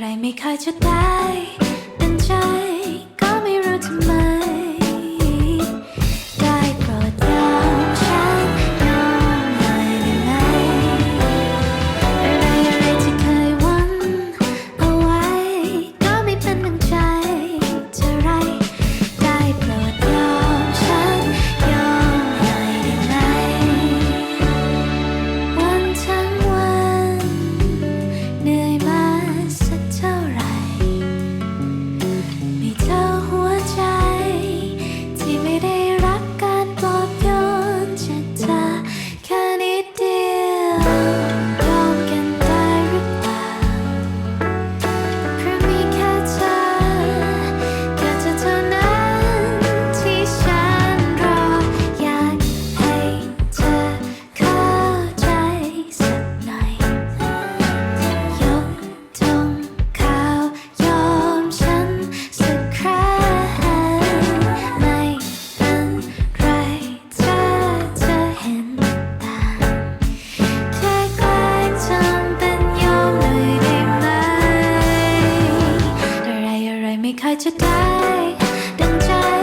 อะไรไม่เคยจะได้ จะได้ดังใจ